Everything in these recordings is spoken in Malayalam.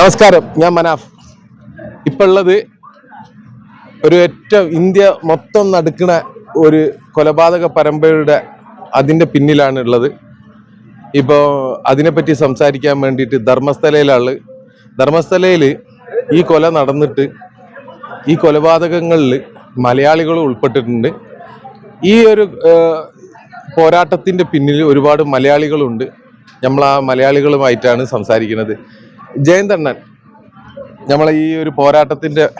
നമസ്കാരം ഞാൻ മനാഫ്. ഇപ്പൊ ഉള്ളത് ഒരു ഏറ്റവും ഇന്ത്യ മൊത്തം നടക്കുന്ന ഒരു കൊലപാതക പരമ്പരയുടെ അതിന്റെ പിന്നിലാണ് ഉള്ളത് ഇപ്പോ അതിനെപ്പറ്റി സംസാരിക്കാൻ വേണ്ടിയിട്ട് ധർമ്മസ്ഥലയിലാണ് ധർമ്മസ്ഥലയിൽ ഈ കൊല നടന്നിട്ട് ഈ കൊലപാതകങ്ങളിൽ മലയാളികൾ ഉൾപ്പെട്ടിട്ടുണ്ട്. ഈ ഒരു പോരാട്ടത്തിന്റെ പിന്നിൽ ഒരുപാട് മലയാളികളുണ്ട്. നമ്മൾ ആ മലയാളികളുമായിട്ടാണ് സംസാരിക്കുന്നത്. ജയന്തണ്ണൻ. നമ്മളെ ഈ ഒരു പോരാട്ടത്തിന്റെ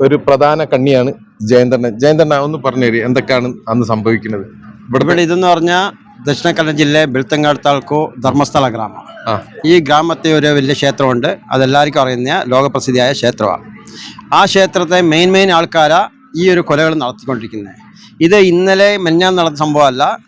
ഒരു പ്രധാന കണ്ണിയാണ് ജയന്തണ്ണൻ. ജയന്തണ്ണ ഒന്ന് പറഞ്ഞു തരി എന്തൊക്കെയാണ് അന്ന് സംഭവിക്കുന്നത്? ഇവിടെ ഇതെന്ന് പറഞ്ഞാൽ ദക്ഷിണ കന്നഡ ജില്ലയിലെ ബെൽത്തങ്ങാട് താലൂക്കു ധർമ്മസ്ഥല ഗ്രാമം. ഈ ഗ്രാമത്തെ ഒരു വലിയ ക്ഷേത്രമുണ്ട്. അതെല്ലാവർക്കും അറിയുന്ന ലോകപ്രസിദ്ധിയായ ക്ഷേത്രമാണ്. ആ ക്ഷേത്രത്തെ മെയിൻ മെയിൻ ആൾക്കാരാ ഈ ഒരു കൊലകൾ നടത്തിക്കൊണ്ടിരിക്കുന്നത് ഇത് ഇന്നലെ മെഞ്ഞാൻ നടന്ന സംഭവമല്ല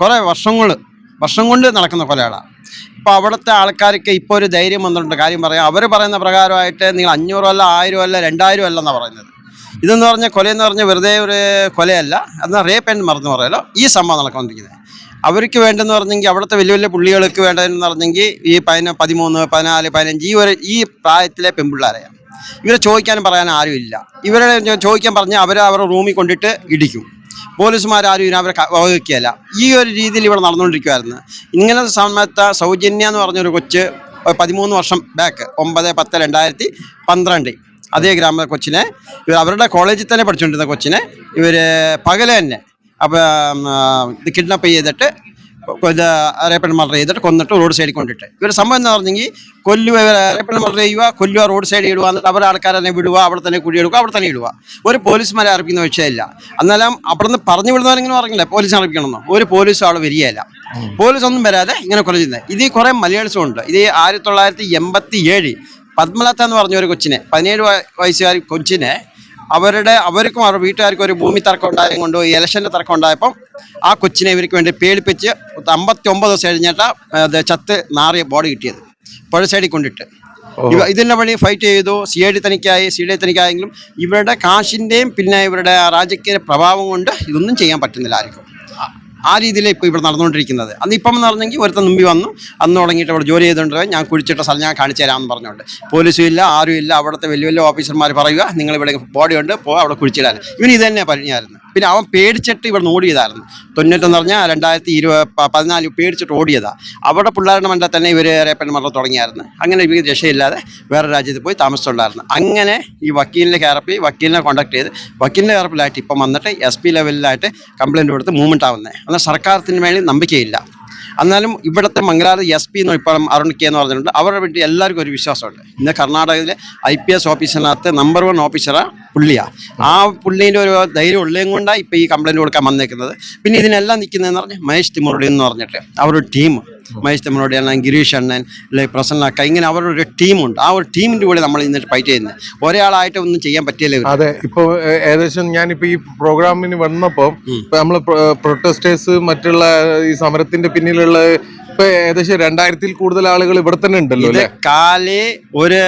കുറേ വർഷങ്ങൾ വർഷം കൊണ്ട് നടക്കുന്ന കൊലകളാണ് ഇപ്പോൾ അവിടുത്തെ ആൾക്കാർക്ക് ഇപ്പോൾ ഒരു ധൈര്യം വന്നിട്ടുണ്ട്. കാര്യം പറയാം അവർ പറയുന്ന പ്രകാരമായിട്ട് നിങ്ങൾ അഞ്ഞൂറോ അല്ല ആയിരം അല്ല രണ്ടായിരം അല്ല എന്നാണ് പറയുന്നത്. ഇതെന്ന് പറഞ്ഞാൽ കൊലയെന്ന് പറഞ്ഞാൽ വെറുതെ ഒരു കൊലയല്ല. എന്നാൽ റേപ്പ് ആൻഡ് മറന്നു പറയാലോ. ഈ സംഭവം നടക്കൊണ്ടിരിക്കുന്നത് അവർക്ക് വേണ്ടെന്ന് പറഞ്ഞെങ്കിൽ അവിടുത്തെ വലിയ വലിയ പുള്ളികൾക്ക് വേണ്ടതെന്ന് പറഞ്ഞെങ്കിൽ ഈ പതിന പതിമൂന്ന് പതിനാല് പതിനഞ്ച് ഈ ഒരു ഈ പ്രായത്തിലെ പെൺപിള്ളേരെയാണ് ഇവരെ ചോദിക്കാനും പറയാനും ആരുമില്ല. ഇവരെ ചോദിക്കാൻ പറഞ്ഞാൽ അവരെ അവരുടെ റൂമിൽ കൊണ്ടിട്ട് ഇടിക്കും. പോലീസുമാരും ക- വകവയ്ക്കുകയല്ല ഈ ഒരു രീതിയിൽ ഇവിടെ നടന്നുകൊണ്ടിരിക്കുമായിരുന്നു ഇങ്ങനെ സമയത്ത് സൗജന്യ എന്ന് പറഞ്ഞൊരു കൊച്ച് പതിമൂന്ന് വർഷം ബാക്ക് ഒമ്പത് പത്ത് രണ്ടായിരത്തി പന്ത്രണ്ട്. അതേ ഗ്രാമ കൊച്ചിനെ ഇവർ അവരുടെ കോളേജിൽ തന്നെ പഠിച്ചുകൊണ്ടിരുന്ന കൊച്ചിനെ ഇവർ പകൽ തന്നെ. അപ്പം കിഡ്നാപ്പ് ചെയ്തിട്ട് അറിയപ്പെട്ട മർഡർ ചെയ്തിട്ട് കൊന്നിട്ട് റോഡ് സൈഡിൽ കൊണ്ടിട്ട്. ഇവർ സംഭവം എന്ന് പറഞ്ഞെങ്കിൽ കൊല്ലുക റേപ്പൻ മർഡർ ചെയ്യുക കൊല്ലുക റോഡ് സൈഡിൽ ഇടുക എന്നിട്ട് അവരുടെ ആൾക്കാരെ തന്നെ വിടുക അവിടെ തന്നെ കുഴിയെടുക്കുക അവിടെ തന്നെ ഇടുക. ഒരു പോലീസുമാരെ അറിയിക്കുന്ന വിഷയമില്ല. എന്നാലും അവിടെ നിന്ന് പറഞ്ഞു വിടുന്നവരെങ്കിലും അറിയില്ല പോലീസ് അറിയിക്കണമെന്നോ. ഒരു പോലീസ് അവിടെ വരികയില്ല. പോലീസ് ഒന്നും വരാതെ ഇങ്ങനെ കൊല ചെയ്യുന്നത് ഇത് കുറേ മലയാളിസും ഉണ്ട്. ഇത് ആയിരത്തി തൊള്ളായിരത്തി എൺപത്തി ഏഴ് പത്മലത എന്ന് പറഞ്ഞ ഒരു കൊച്ചിനെ പതിനേഴ് വയസ്സുകാർ വയസ്സുകാരി കൊച്ചിനെ അവരുടെ അവർക്കും അവരുടെ വീട്ടുകാർക്കും ഒരു ഭൂമി തർക്കം ഉണ്ടായത് കൊണ്ട് ഇലക്ഷന്റെ തർക്കം ഉണ്ടായപ്പം ആ കൊച്ചിനെ ഇവർക്ക് വേണ്ടി പേടിപ്പിച്ച് അമ്പത്തി ഒമ്പത് ദിവസം കഴിഞ്ഞിട്ട് അത് ചത്ത് നാറിയ ബോഡി കിട്ടിയത്. പുഴ സൈഡിൽ കൊണ്ടിട്ട്. ഇവ ഇതിന്റെ വഴി ഫൈറ്റ് ചെയ്തു. സി ഐ ഡി തനിക്കായി സി ഡി തനിക്കായെങ്കിലും ഇവരുടെ കാശിന്റെയും പിന്നെ ഇവരുടെ രാജകീയ പ്രഭാവം കൊണ്ട് ഇതൊന്നും ചെയ്യാൻ പറ്റുന്നില്ല ആർക്കും. ആ- രീതിയിൽ ഇപ്പോൾ ഇവിടെ നടന്നുകൊണ്ടിരിക്കുന്നത്. അന്ന് ഇപ്പം എന്ന് പറഞ്ഞെങ്കിൽ മുമ്പിൽ വന്നു. അന്ന് തുടങ്ങിയിട്ട് അവിടെ ജോലി ചെയ്തുകൊണ്ട് ഞാൻ കുഴിച്ചിട്ട സ്ഥലം ഞാൻ കാണിച്ചു തരാമെന്ന് പറഞ്ഞുകൊണ്ട്. പോലീസും ഇല്ല ആരും ഇല്ല. അവിടുത്തെ വലിയ വലിയ ഓഫീസർമാർ പറയുക നിങ്ങൾ ഇവിടെ ബോഡി ഉണ്ട് പോ അവിടെ കുഴിച്ചിടാൻ. ഇവന് ഇത് തന്നെ പറഞ്ഞായിരുന്നു പിന്നെ അവൻ പേടിച്ചിട്ട് ഇവിടെ ഓടിയതായിരുന്നു. തൊണ്ണൂറ്റെന്ന് പറഞ്ഞാൽ രണ്ടായിരത്തി ഇരുപത് പതിനാല് പേടിച്ചിട്ട് ഓടിയതാ. അവിടെ പിള്ളേരുടെ മണ്ട തന്നെ ഇവർ റേപ്പൻ മരണം തുടങ്ങിയായിരുന്നു. അങ്ങനെ ഇവർ രക്ഷയില്ലാതെ വേറെ രാജ്യത്ത് പോയി താമസിച്ചുണ്ടായിരുന്നു അങ്ങനെ ഈ വക്കീലിനെ കയറപ്പി വക്കീലിനെ കോൺടാക്ട് ചെയ്ത് വക്കീലിന്റെ കയറപ്പിലായിട്ട് ഇപ്പം വന്നിട്ട് എസ് പി ലെവലിലായിട്ട് കംപ്ലയിന്റ് കൊടുത്ത് മൂവ്മെന്റ് ആവുന്നത് എന്നാൽ സർക്കാരത്തിന് മേളിൽ നമ്പിക്കയില്ല. എന്നാലും ഇവിടുത്തെ മംഗലാപുരം എസ് പി എന്ന് ഇപ്പം അരുൺ കെ എന്ന് പറഞ്ഞിട്ടുണ്ട്. അവരുടെ വേണ്ടി എല്ലാവർക്കും ഒരു വിശ്വാസമുണ്ട്. ഇന്ന് കർണാടകയിലെ ഐ പി എസ് ഓഫീസറിനകത്ത് നമ്പർ വൺ ഓഫീസറാണ് പുള്ളിയാണ് ആ പുള്ളീന്റെ ഒരു ധൈര്യം ഉള്ളതും കൊണ്ടാണ് ഇപ്പോൾ ഈ കംപ്ലയിന്റ് കൊടുക്കാൻ വന്നേക്കുന്നത്. പിന്നെ ഇതിനെല്ലാം നിൽക്കുന്നതെന്ന് പറഞ്ഞാൽ മഹേഷ് തിമുറുടി എന്ന് പറഞ്ഞിട്ട് അവരുടെ ടീം മഹേഷ് തിമുറുടി അണ്ണൻ ഗിരീഷ് അണ്ണൻ അല്ലെങ്കിൽ പ്രസന്ന അക്ക ഇങ്ങനെ അവരുടെ ഒരു ടീമുണ്ട്. ആ ഒരു ടീമിന്റെ കൂടെ നമ്മൾ ഇന്നിട്ട് ഫൈറ്റ് ചെയ്യുന്നത്. ഒരാളായിട്ട് ഒന്നും ചെയ്യാൻ പറ്റിയല്ലേ അതെ ഇപ്പോൾ ഏകദേശം ഞാനിപ്പോൾ ഈ പ്രോഗ്രാമിന് വന്നപ്പോൾ നമ്മൾ പ്രൊട്ടസ്റ്റേഴ്സ് മറ്റുള്ള ഈ സമരത്തിന്റെ പിന്നിലുള്ള ഇപ്പൊ ഏകദേശം രണ്ടായിരത്തിൽ കൂടുതൽ ആളുകൾ ഇവിടെ തന്നെ ഉണ്ടല്ലോ കാലി ഒരു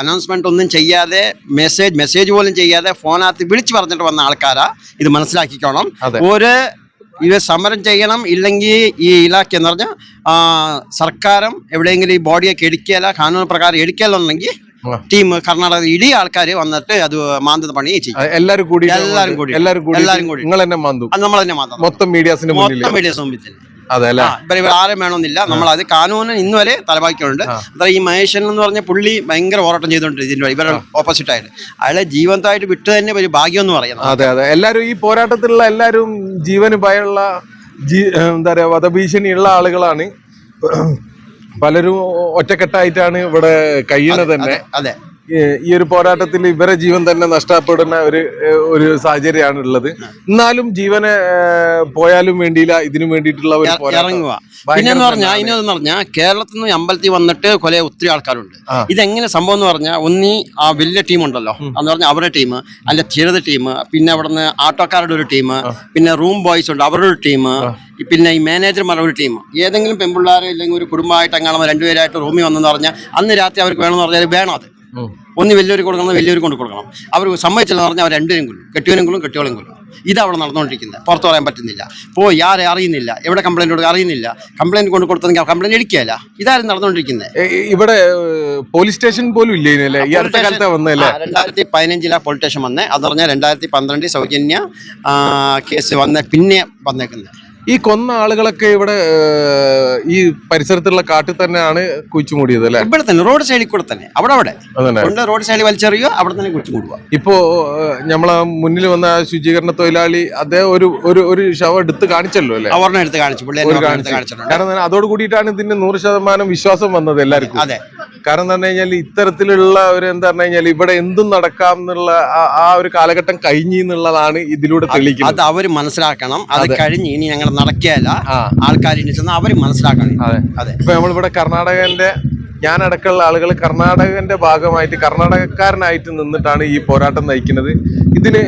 അനൗൺസ്മെന്റ് ഒന്നും ചെയ്യാതെ മെസ്സേജ് മെസ്സേജ് പോലും ചെയ്യാതെ ഫോണകത്ത് വിളിച്ചു പറഞ്ഞിട്ട് വന്ന ആൾക്കാരാ. ഇത് മനസ്സിലാക്കിക്കോണം. ഒരു ഇത് സമരം ചെയ്യണം ഇല്ലെങ്കിൽ ഈ ഇലാഖ എന്ന് പറഞ്ഞാൽ സർക്കാരും എവിടെയെങ്കിലും ഈ ബോഡിയൊക്കെ എടുക്കുകയല്ല കാനൂൺ പ്രകാരം എടുക്കലുണ്ടെങ്കിൽ. ടീം കർണാടക ഇടി ആൾക്കാർ വന്നിട്ട് അത് മാന്തുന്ന പണി ചെയ്യും എല്ലാവരും കൂടി എല്ലാവരും കൂടി. എല്ലാവരും കൂടി എല്ലാവരും കൂടി. നിങ്ങൾ തന്നെ മാന്തും നമ്മൾ തന്നെ മാന്തും മൊത്തം മീഡിയാസിന്റെ മൊത്തം ആരും വേണമെന്നില്ല. നമ്മൾ അത് കാനൂനൻ ഇന്ന് വരെ തലവാക്കിയുണ്ട് അത്ര ഈ മഹേഷൻ എന്ന് പറഞ്ഞ പുള്ളി ഭയങ്കര പോരാട്ടം ചെയ്തോണ്ട് ഇതിന്റെ ഇവരുടെ ഓപ്പോസിറ്റ് ആയിട്ട്. അയാളെ ജീവന്തമായിട്ട് വിട്ടു തന്നെ ഒരു ഭാഗ്യം എന്ന് പറയുന്നത് അതെ അതെ. എല്ലാരും ഈ പോരാട്ടത്തിലുള്ള എല്ലാരും ജീവന് ഭയമുള്ള എന്താ പറയാ വധഭീഷണിയുള്ള ആളുകളാണ്. പലരും ഒറ്റക്കെട്ടായിട്ടാണ് ഇവിടെ കഴിയുന്നത് തന്നെ. അതെ. ഈ ഒരു പോരാട്ടത്തിൽ ഇവരെ ജീവൻ തന്നെ നഷ്ടപ്പെടുന്ന ഒരു ഒരു സാഹചര്യമാണ് ഉള്ളത് എന്നാലും ജീവനെ പോയാലും വേണ്ടിയില്ല ഇതിനു വേണ്ടിയിട്ടുള്ള ഒരു ഇറങ്ങുക. പിന്നെന്ന് പിന്നെ പറഞ്ഞാൽ ഇനിയെന്ന് പറഞ്ഞാൽ കേരളത്തിൽ നിന്ന് അമ്പലത്തിൽ വന്നിട്ട് കൊല ഒത്തിരി ആൾക്കാരുണ്ട്. ഇതെങ്ങനെ സംഭവം എന്ന് പറഞ്ഞാൽ ഒന്നി ആ വലിയ ടീം ഉണ്ടല്ലോ. എന്ന് പറഞ്ഞാൽ അവരുടെ ടീം അല്ല ചെറുത് ടീം പിന്നെ അവിടെ നിന്ന് ആട്ടോക്കാരുടെ ഒരു ടീം പിന്നെ റൂം ബോയ്സ് ഉണ്ട് അവരുടെ ഒരു ടീം പിന്നെ ഈ മാനേജർമാരുടെ ഒരു ടീം ഏതെങ്കിലും പെൺപിള്ളേരെ ഇല്ലെങ്കിൽ ഒരു കുടുംബമായിട്ട് അങ്ങനെ രണ്ടുപേരായിട്ട് റൂമിൽ വന്നെന്ന് പറഞ്ഞാൽ അന്ന് രാത്രി അവർക്ക് വേണമെന്ന് പറഞ്ഞാൽ വേണം അത്. ഒന്ന് വലിയൊരു കൊടുക്കണം വലിയൊരു കൊണ്ട് കൊടുക്കണം. അവർ സമ്മതിച്ചില്ല പറഞ്ഞാൽ അവർ രണ്ടുപേരും കൊല്ലും. കെട്ടിയവനും കൊല്ലും കെട്ടിയോളും കൊല്ലും. ഇതവിടെ നടന്നുകൊണ്ടിരിക്കുന്നത്. പുറത്ത് പറയാൻ പറ്റുന്നില്ല. പോയി ആരെ അറിയുന്നില്ല. എവിടെ കംപ്ലൈന്റ് കൊടുക്കുക അറിയുന്നില്ല. കംപ്ലൈന്റ് കൊണ്ട് കൊടുത്തെങ്കിൽ കംപ്ലൈന്റ് എടുക്കുകയല്ല. ഇതായിരുന്നു നടന്നുകൊണ്ടിരിക്കുന്നത്. ഇവിടെ പോലീസ് സ്റ്റേഷൻ പോലും ഇല്ലേ ഈ അടുത്ത കാലത്താ വന്നല്ലേ രണ്ടായിരത്തി പതിനഞ്ചിലാണ് പോലീസ് സ്റ്റേഷൻ വന്നത് അത് പറഞ്ഞാൽ രണ്ടായിരത്തി പന്ത്രണ്ടിൽ സൗജന്യ കേസ് വന്ന പിന്നെ വന്നേക്കുന്നത്. ഈ കൊന്ന ആളുകളൊക്കെ ഇവിടെ ഈ പരിസരത്തുള്ള കാട്ടിൽ തന്നെയാണ് കുഴിച്ചു മൂടിയത് അല്ലേ? ഇവിടെ തന്നെ റോഡ് സൈഡിൽ കൂടെ തന്നെ. അവിടെ അവിടെ. കൊണ്ട് റോഡ് സൈഡിൽ വലിച്ചെറിയുക അവിടെ തന്നെ കുറിച്ച് കൂടുക ഇപ്പോ നമ്മളെ മുന്നിൽ വന്ന ശുചീകരണ തൊഴിലാളി അദ്ദേഹം ഒരു ഒരു ഒരു ശവം എടുത്ത് കാണിച്ചല്ലോ അല്ലെ? അവരുടെ എടുത്ത് കാണിച്ചു കാരണം അതോട് കൂടിയിട്ടാണ് ഇതിന് നൂറ് ശതമാനം വിശ്വാസം വന്നത് എല്ലാവർക്കും. അതെ. കാരണം എന്താ പറഞ്ഞു കഴിഞ്ഞാൽ ഇത്തരത്തിലുള്ള ഒരു എന്താ പറഞ്ഞു കഴിഞ്ഞാൽ ഇവിടെ എന്തും നടക്കാം എന്നുള്ള ആ- ഒരു കാലഘട്ടം കഴിഞ്ഞു എന്നുള്ളതാണ് ഇതിലൂടെ തെളിയിക്കുന്നത്. അത് അവർ മനസ്സിലാക്കണം. അത് കഴിഞ്ഞ് ഇനി ഞങ്ങൾ നടക്കുകയല്ല. ഇനി ചെന്ന് അവർ മനസ്സിലാക്കണം. അതെ. അതെ. ഇപ്പൊ നമ്മളിവിടെ കർണാടകന്റെ ഞാൻ അടക്കമുള്ള ആളുകൾ കർണാടകന്റെ ഭാഗമായിട്ട് കർണാടകക്കാരനായിട്ട് നിന്നിട്ടാണ് ഈ പോരാട്ടം നയിക്കുന്നത്. ഇതിന്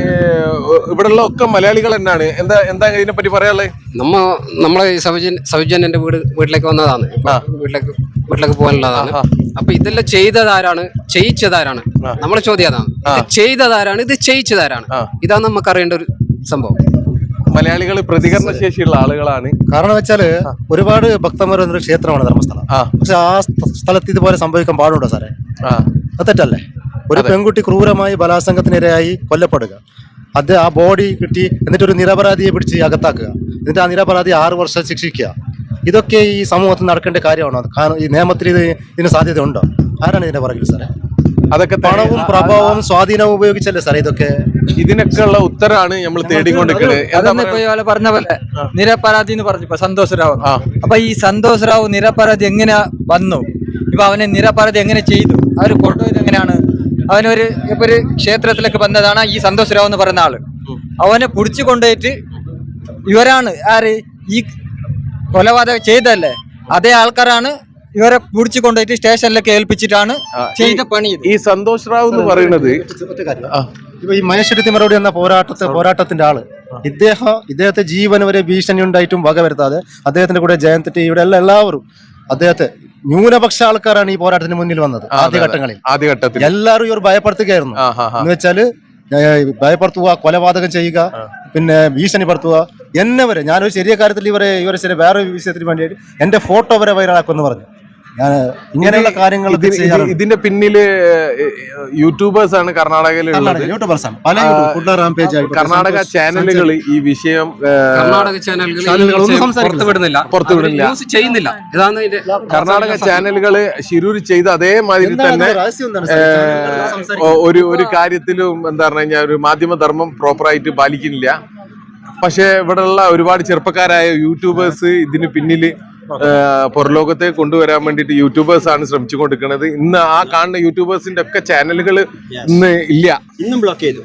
ഇവിടെയുള്ള ഒക്കെ മലയാളികൾ തന്നെയാണ്. എന്താ എന്താ ഇതിനെ പറ്റി പറയാനുള്ളത് നമ്മ നമ്മളെ ഈ സൗജൻ സൗജൻ എന്റെ വീട് വീട്ടിലേക്ക് വന്നതാണ്. വീട്ടിലേക്ക് വീട്ടിലേക്ക് പോകാനുള്ളതാണ്. അപ്പൊ ഇതെല്ലാം ചെയ്തതാരാണ്? ചെയ്യിച്ചതാരാണ്? നമ്മളെ ചോദ്യം അതാണ്. ഇത് ചെയ്തതാരാണ്? ഇത് ചെയ്യിച്ചതാരാണ്. ഇതാണ് നമുക്ക് അറിയേണ്ട ഒരു സംഭവം. മലയാളികൾ പ്രതികരണ ശേഷിയുള്ള ആളുകളാണ്. കാരണം വെച്ചാൽ ഒരുപാട് ഭക്തന്മാർ വന്നൊരു ക്ഷേത്രമാണ് ധർമ്മസ്ഥലം. പക്ഷെ ആ സ്ഥ- സ്ഥലത്ത് ഇതുപോലെ സംഭവിക്കാൻ പാടുണ്ടോ സാറേ? അത് തെറ്റല്ലേ? ഒരു പെൺകുട്ടി ക്രൂരമായി ബലാത്സംഗത്തിനിരയായി കൊല്ലപ്പെടുക. അത് ആ ബോഡി കിട്ടി എന്നിട്ട് ഒരു നിരപരാധിയെ പിടിച്ച് അകത്താക്കുക. എന്നിട്ട് ആ നിരപരാധി ആറ് വർഷം ശിക്ഷിക്കുക. ഇതൊക്കെ ഈ സമൂഹത്തിൽ നടക്കേണ്ട കാര്യമാണോ? കാരണം ഈ നിയമത്തിൽ ഇത് ഇതിന് സാധ്യത ഉണ്ടോ ആരാണ് ഇതിന്റെ പറയുക സാറേ? അതൊക്കെ പണവും പ്രഭാവവും സ്വാധീനവും ഉപയോഗിച്ചല്ലേ സാറേ ഇതൊക്കെ? ഇതിനൊക്കെ ഉള്ള ഉത്തരമാണ് നമ്മൾ തേടിക്കൊണ്ടിരിക്കുന്നത് പറഞ്ഞ പോലെ നിരപരാധി എന്ന് പറഞ്ഞു ഇപ്പൊ സന്തോഷ് റാവു. അപ്പൊ ഈ സന്തോഷ് റാവു നിരപരാധി എങ്ങനെ വന്നു? ഇപ്പൊ അവനെ നിരപരാധി എങ്ങനെ ചെയ്തു? അവർ കൊണ്ടുപോയത് എങ്ങനെയാണ്? അവനൊരു ഇപ്പൊ ഒരു ക്ഷേത്രത്തിലേക്ക് വന്നതാണ് ഈ സന്തോഷ് റാവു എന്ന് പറയുന്ന ആൾ. അവനെ പിടിച്ചു കൊണ്ടുപോയിട്ട് ഇവരാണ് ആര്? ഈ കൊലപാതകം ചെയ്തല്ലേ അതേ ആൾക്കാരാണ് ഇവരെ പിടിച്ചു കൊണ്ടുപോയിട്ട് സ്റ്റേഷനിലേക്ക് ഏൽപ്പിച്ചിട്ടാണ് ചെയ്ത പണി ഇത്. ഈ സന്തോഷ് റാവു എന്ന് പറയുന്നത് ഒറ്റ കാര്യം. ഇപ്പൊ ഈ മനുഷ്യരുത്തി മറുപടി എന്ന പോരാട്ടത്തെ പോരാട്ടത്തിന്റെ ആൾ. ഇദ്ദേഹം ഇദ്ദേഹത്തെ ജീവൻ വരെ ഭീഷണി ഉണ്ടായിട്ടും വക വരുത്താതെ അദ്ദേഹത്തിന്റെ കൂടെ ജയന്ത് ടി ഇവിടെ എല്ലാ എല്ലാവരും അദ്ദേഹത്തെ ന്യൂനപക്ഷ ആൾക്കാരാണ് ഈ പോരാട്ടത്തിന് മുന്നിൽ വന്നത് ആദ്യഘട്ടങ്ങളിൽ. ആദ്യഘട്ടത്തിൽ. എല്ലാവരും ഇവർ ഭയപ്പെടുത്തുകയായിരുന്നു. ആ എന്ന് വെച്ചാൽ ഭയപ്പെടുത്തുക കൊലപാതകം ചെയ്യുക പിന്നെ ഭീഷണിപ്പെടുത്തുക എന്നെ വരെ ഞാനൊരു ചെറിയ കാര്യത്തിൽ ഇവരെ ഇവരെ ചെറിയ വേറെ വിഷയത്തിന് വേണ്ടിയിട്ട് എന്റെ ഫോട്ടോ വരെ വൈറലാക്കുമെന്ന് പറഞ്ഞു. ഞാൻ ഇങ്ങനെയുള്ള കാര്യങ്ങൾ ഇത് ഇത് ഇതിന്റെ പിന്നിൽ യൂട്യൂബേഴ്സ് ആണ് പല റാംപേജ് ആയിട്ട് കർണാടക ചാനലുകൾ ഈ വിഷയം കർണാടക ചാനലുകൾ ചാനലുകൾ ചെയ്യുന്നില്ല. കർണാടക ചാനലുകൾ ശിരൂർ ചെയ്ത അതേമാതിരി തന്നെ ഒരു ഒരു കാര്യത്തിലും എന്താ പറഞ്ഞു കഴിഞ്ഞാൽ ഒരു മാധ്യമധർമ്മം പ്രോപ്പറായിട്ട് പാലിക്കുന്നില്ല. പക്ഷെ ഇവിടെയുള്ള ഒരുപാട് ചെറുപ്പക്കാരായ യൂട്യൂബേഴ്സ് ഇതിന് പിന്നിൽ പുറലോകത്തെ കൊണ്ടുവരാൻ വേണ്ടിയിട്ട് യൂട്യൂബേഴ്സ് ആണ് ശ്രമിച്ചു കൊടുക്കുന്നത് ഇന്ന് ആ കാണുന്ന യൂട്യൂബേഴ്സിന്റെ ഒക്കെ ചാനലുകൾ ഇന്ന് ഇല്ല. ഇന്നും ബ്ലോക്ക് ചെയ്തു.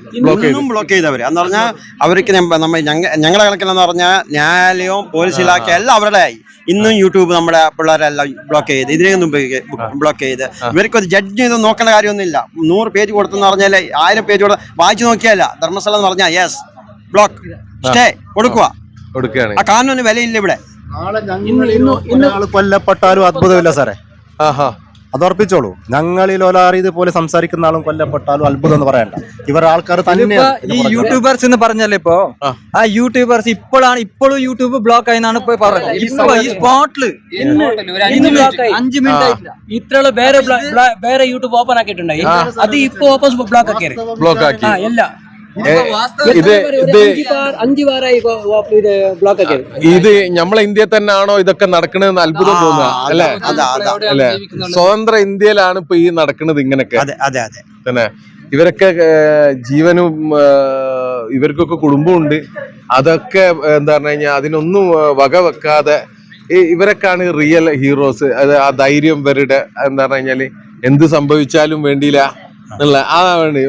ഇന്നും ബ്ലോക്ക് ചെയ്തവര്. എന്ന് പറഞ്ഞാൽ അവർക്ക് നമ്മൾ ഞങ്ങളുടെ ഞങ്ങളെ കണക്കിലെന്ന് പറഞ്ഞാൽ ന്യായാലയവും പോലീസ് ഇലാഖ എല്ലാം അവരുടെ ആയി. ഇന്നും യൂട്യൂബ് നമ്മുടെ പിള്ളേരെല്ലാം ബ്ലോക്ക് ചെയ്ത് ഇതിനെ മുമ്പ് ബ്ലോക്ക് ചെയ്ത്. ഇവർക്ക് ഒരു ജഡ്ജ് ഇത് നോക്കേണ്ട കാര്യമൊന്നുമില്ല. നൂറ് പേജ് കൊടുത്തെന്ന് പറഞ്ഞാൽ ആയിരം പേജ് കൊടുത്ത് വായിച്ചു നോക്കിയല്ല ധർമ്മസ്ഥലം എന്ന് പറഞ്ഞാൽ യെസ് ബ്ലോക്ക് കൊടുക്കുക ആ ഇവിടെ. കൊല്ലപ്പെട്ടാലും അത്ഭുതമില്ല സാറേ. ആഹാ. അതുറപ്പിച്ചോളൂ ഞങ്ങളിൽ ഒരാൾ ഇതുപോലെ സംസാരിക്കുന്ന ആളും കൊല്ലപ്പെട്ടാലും അത്ഭുതം എന്ന് പറയണ്ട. ഇവർ ആൾക്കാർ തന്നെ ഈ യൂട്യൂബേഴ്സ് എന്ന് പറഞ്ഞല്ലേ ഇപ്പോ? ആ. യൂട്യൂബേഴ്സ് ഇപ്പോഴാണ് ഇപ്പോഴും യൂട്യൂബ് ബ്ലോക്ക് ആയിന്നാണ് ഇപ്പൊ പറഞ്ഞത്. ഈ അഞ്ചു മിനിറ്റ് ഇത്രയുള്ള വേറെ വേറെ യൂട്യൂബ് ഓപ്പൺ ആക്കിയിട്ടുണ്ടായി. അത് ഇപ്പൊ ഓപ്പൺ ബ്ലോക്ക് ആക്കിയത്. ബ്ലോക്ക് ആക്കി. എല്ലാം. ഇത് ഇത് നമ്മളെ ഇന്ത്യയിൽ തന്നെയാണോ ഇതൊക്കെ നടക്കണതെന്ന് അത്ഭുതം തോന്നുക അല്ലെ? അല്ലെ? സ്വതന്ത്ര ഇന്ത്യയിലാണ് ഇപ്പൊ ഈ നടക്കുന്നത് ഇങ്ങനൊക്കെ അതെ അതെ അതെ. തന്നെ. ഇവരൊക്കെ ജീവനും ഇവർക്കൊക്കെ കുടുംബമുണ്ട് അതൊക്കെ എന്താ പറഞ്ഞു കഴിഞ്ഞാൽ അതിനൊന്നും വക വെക്കാതെ ഈ ഇവരൊക്കെയാണ് റിയൽ ഹീറോസ് അത് ആ ധൈര്യം ഇവരുടെ എന്താ പറഞ്ഞു കഴിഞ്ഞാൽ എന്ത് സംഭവിച്ചാലും വേണ്ടിയില്ല. എന്നുള്ള ആ വേണ്ടി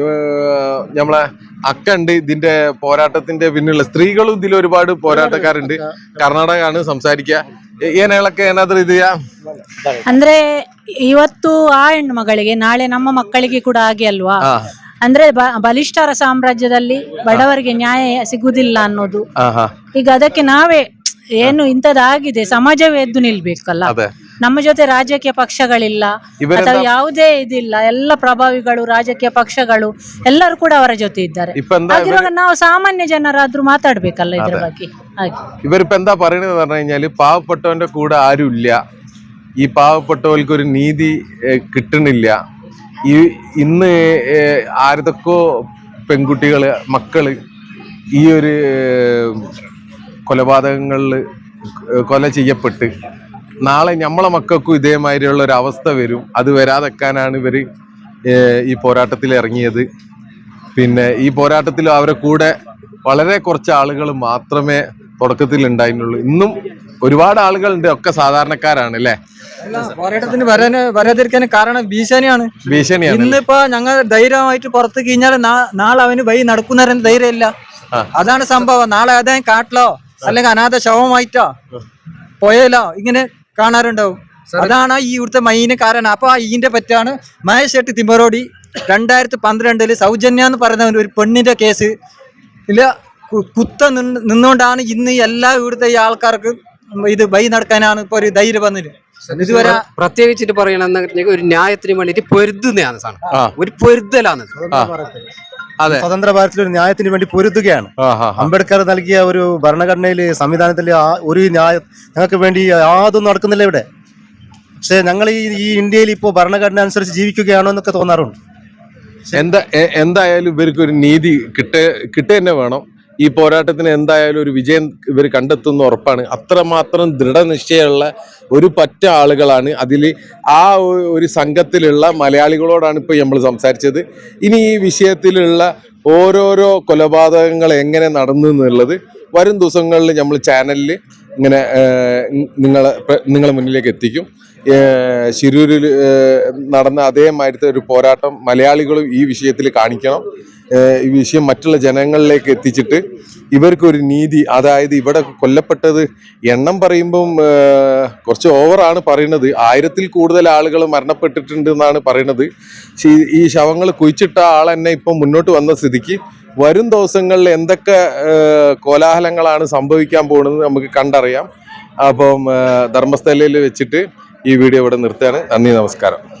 നമ്മളെ അക്ക ഉണ്ട് ഇതിന്റെ പോരാട്ടത്തിന്റെ പിന്നിലുള്ള സ്ത്രീകളും ഇതിൽ ഒരുപാട് പോരാട്ടക്കാരുണ്ട് കർണാടകമാണ് സംസാരിക്കുക ಏ- ಏನ್ ಹೇಳಕ್ಕೆ ಏನಾದ್ರೂ ಇದೆಯಾ ಅಂದ್ರೆ ಇವತ್ತು ಆ ಹೆಣ್ಣು ಮಗಳಿಗೆ ನಾಳೆ ನಮ್ಮ ಮಕ್ಕಳಿಗೆ ಕೂಡ ಹಾಗೆ ಅಲ್ವಾ ಹಾ ಅಂದ್ರೆ ಬ- ಬಲಿಷ್ಠರ ಸಾಮ್ರಾಜ್ಯದಲ್ಲಿ ಬಡವರಿಗೆ ನ್ಯಾಯ ಸಿಗುದಿಲ್ಲ ಅನ್ನೋದು ಹಾ ಹಾ ಈಗ ಅದಕ್ಕೆ ನಾವೇ ಏನು ಇಂಥದ್ದಾಗಿದೆ ಸಮಾಜವೇ ಎದ್ದು ನಿಲ್ಬೇಕಲ್ಲ ಅದೇ ನಮ್ಮ ಜೊತೆ ರಾಜಕೀಯ ಪಕ್ಷಗಳಿಲ್ಲ ಇವರೆಲ್ಲ- ಅಥವಾ ಯಾವುದೇ ಇದಿಲ್ಲ ಎಲ್ಲ ಪ್ರಭಾವಿಗಳು ರಾಜಕೀಯ ಪಕ್ಷಗಳು ಎಲ್ಲರೂ ಕೂಡ ಅವರ ಜೊತೆ ಇದ್ದಾರೆ ഇപ്പൊ എന്താ ಹಾಗಿರುವಾಗ ನಾವು ಸಾಮಾನ್ಯ ಜನರಾದ್ರೂ ಮಾತಾಡ್ಬೇಕಲ್ಲ ಇದ್ರ ಬಗ್ಗೆ ಹಾಗೆ ഇവരിപ്പോ എന്താ പറയണത് പറഞ്ഞു കഴിഞ്ഞാല് പാവപ്പെട്ടവന്റെ കൂടെ ആരുമില്ല ഈ പാവപ്പെട്ടവർക്ക് ഒരു നീതി ഏഹ്, കിട്ടണില്ല ഈ ഇന്ന് ഏഹ്, ആരതൊക്കെയോ പെൺകുട്ടികള് മക്കള് ഈ ഒരു ഏഹ്, കൊലപാതകങ്ങളിൽ കൊല ചെയ്യപ്പെട്ട് നാളെ നമ്മളെ മക്കൾക്കും ഇതേമാതിരിയുള്ള ഒരു അവസ്ഥ വരും. അത് വരാതെക്കാനാണ് ഇവർ ഈ പോരാട്ടത്തിൽ ഇറങ്ങിയത്. പിന്നെ ഈ പോരാട്ടത്തിൽ അവരെ കൂടെ വളരെ കുറച്ച് ആളുകൾ മാത്രമേ തുടക്കത്തിൽ ഉണ്ടായിരുന്നുള്ളൂ. ഇന്നും ഒരുപാട് ആളുകളുണ്ട് ഒക്കെ സാധാരണക്കാരാണ് അല്ലേ? പോരാട്ടത്തിന് വരാന് വരാതിരിക്കാൻ കാരണം ഭീഷണിയാണ്. ഭീഷണിയാണ്. ഇന്നിപ്പോ ഞങ്ങൾ ധൈര്യമായിട്ട് പുറത്ത് കഴിഞ്ഞാൽ നാളെ അവന് വഴി നടക്കുന്നവരെ ധൈര്യമില്ല. അതാണ് സംഭവം. നാളെ അതേ കാട്ടിലോ അല്ലെങ്കിൽ അനാഥ ശവമായിട്ടോ പോയാലോ ഇങ്ങനെ കാണാറുണ്ടാവും. അതാണ് ഈ ഇവിടുത്തെ മെയിന് കാരണം. അപ്പൊ ഇതിന്റെ പറ്റാണ് മഹേഷ് ഷെട്ടി തിമ്മറോടി രണ്ടായിരത്തി പന്ത്രണ്ടിൽ സൗജന്യ എന്ന് പറയുന്ന ഒരു പെണ്ണിന്റെ കേസ്. ഇല്ല കുത്ത നിന്ന് നിന്നുകൊണ്ടാണ് ഇന്ന് എല്ലാ ഇവിടുത്തെ ഈ ആൾക്കാർക്ക് ഇത് ബൈ നടക്കാനാണ് ഇപ്പൊ ഒരു ധൈര്യം വന്നത് ഇതുവരെ പ്രത്യേകിച്ചിട്ട് പറയണെന്ന് ഒരു ന്യായത്തിന് വേണ്ടിയിട്ട് പൊരുതുന്നതാണ് സാധനം. ഒരു പൊരുതലാണ്. സ്വതന്ത്ര ഭാരതത്തിൽ ഒരു ന്യായത്തിന് വേണ്ടി പൊരുതുകയാണ്. ഹാ അംബേദ്കർ നൽകിയ ഒരു ഭരണഘടനയിൽ സംവിധാനത്തിൽ ഒരു ന്യായ ഞങ്ങൾക്ക് വേണ്ടി യാതൊന്നും നടക്കുന്നില്ല ഇവിടെ. പക്ഷെ ഞങ്ങൾ ഈ ഇന്ത്യയിൽ ഇപ്പോൾ ഭരണഘടന അനുസരിച്ച് ജീവിക്കുകയാണോ എന്നൊക്കെ തോന്നാറുണ്ട്. എന്താ എന്തായാലും ഇവർക്ക് ഒരു നീതി കിട്ടേ കിട്ടുക തന്നെ വേണം. ഈ പോരാട്ടത്തിന് എന്തായാലും ഒരു വിജയം ഇവർ കണ്ടെത്തുന്ന ഉറപ്പാണ്. അത്രമാത്രം ദൃഢനിശ്ചയമുള്ള ഒരു പറ്റ ആളുകളാണ് അതിൽ ആ ഒരു സംഘത്തിലുള്ള മലയാളികളോടാണ് ഇപ്പോൾ നമ്മൾ സംസാരിച്ചത്. ഇനി ഈ വിഷയത്തിലുള്ള ഓരോരോ കൊലപാതകങ്ങൾ എങ്ങനെ നടന്നു എന്നുള്ളത് വരും ദിവസങ്ങളിൽ നമ്മൾ ചാനലിൽ ഇങ്ങനെ നിങ്ങളെ നിങ്ങളെ മുന്നിലേക്ക് എത്തിക്കും. ശിരൂരിൽ നടന്ന അതേമാതിരത്തെ ഒരു പോരാട്ടം മലയാളികളും ഈ വിഷയത്തിൽ കാണിക്കണം. ഈ വിഷയം മറ്റുള്ള ജനങ്ങളിലേക്ക് എത്തിച്ചിട്ട് ഇവർക്കൊരു നീതി അതായത് ഇവിടെ കൊല്ലപ്പെട്ടത് എണ്ണം പറയുമ്പം കുറച്ച് ഓവറാണ് പറയുന്നത്. ആയിരത്തിൽ കൂടുതൽ ആളുകൾ മരണപ്പെട്ടിട്ടുണ്ട് എന്നാണ് പറയുന്നത് ഈ- ശവങ്ങൾ കുഴിച്ചിട്ട ആൾ തന്നെ ഇപ്പം മുന്നോട്ട് വന്ന സ്ഥിതിക്ക് വരും ദിവസങ്ങളിൽ എന്തൊക്കെ കോലാഹലങ്ങളാണ് സംഭവിക്കാൻ പോകുന്നത് നമുക്ക് കണ്ടറിയാം. അപ്പം ധർമ്മസ്ഥലയിൽ വെച്ചിട്ട് ഈ വീഡിയോ ഇവിടെ നിർത്തുകയാണ്. നന്ദി നമസ്കാരം.